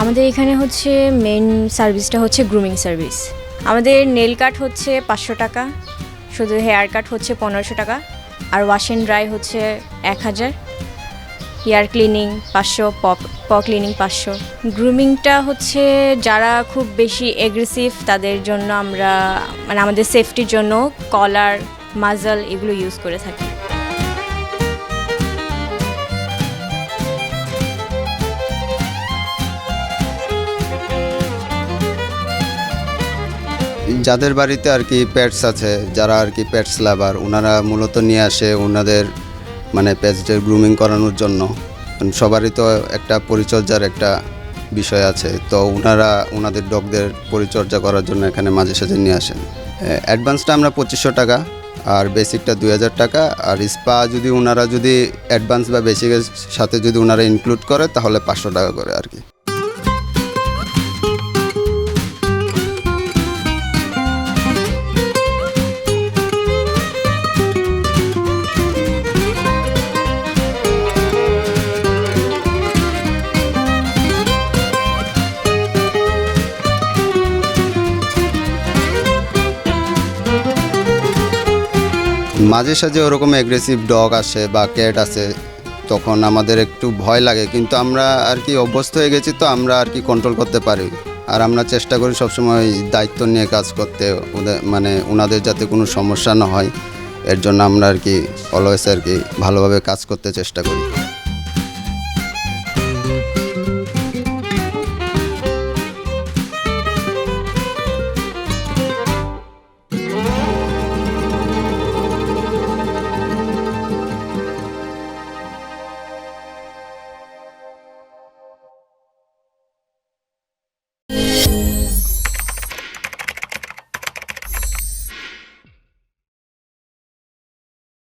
আমাদের এখানে হচ্ছে মেন সার্ভিসটা হচ্ছে গ্রুমিং সার্ভিস আমাদের নেল কাট হচ্ছে পাঁচশো টাকা, শুধু হেয়ার কাট হচ্ছে পনেরোশো টাকা, আর ওয়াশ অ্যান্ড ড্রাই হচ্ছে এক হাজার। হেয়ার ক্লিনিং পাঁচশো পপ প ক্লিনিং পাঁচশো। গ্রুমিংটা হচ্ছে যারা খুব বেশি এগ্রেসিভ তাদের জন্য আমরা মানে আমাদের সেফটির জন্য কলার মাজল এগুলো ইউজ করে থাকি। যাদের বাড়িতে আর কি পেটস আছে, যারা আর কি পেটস লাভার ওনারা মূলত নিয়ে আসে ওনাদের মানে পেটসদের গ্রুমিং করানোর জন্য। সবারই তো একটা পরিচর্যার একটা বিষয় আছে। তো ওনারা ওনাদের ডগদের পরিচর্যা করার জন্য এখানে মাঝে সাঝে নিয়ে আসেন। অ্যাডভান্সটা আমরা পঁচিশশো টাকা, আর বেসিকটা দুই হাজার টাকা। আর স্পা যদি ওনারা যদি অ্যাডভান্স বা বেসিকের সাথে যদি ওনারা ইনক্লুড করে, তাহলে পাঁচশো টাকা করে আর কি। মাঝে সাঝে ওরকম অ্যাগ্রেসিভ ডগ আসে বা ক্যাট আসে, তখন আমাদের একটু ভয় লাগে। কিন্তু আমরা আর কি অভ্যস্ত হয়ে গেছি তো আমরা আর কি কন্ট্রোল করতে পারি। আর আমরা চেষ্টা করি সবসময় দায়িত্ব নিয়ে কাজ করতে ওদের মানে ওনাদের যাতে কোনো সমস্যা না হয়, এর জন্য আমরা আর কি অলওয়েজ আর কি ভালোভাবে কাজ করতে চেষ্টা করি।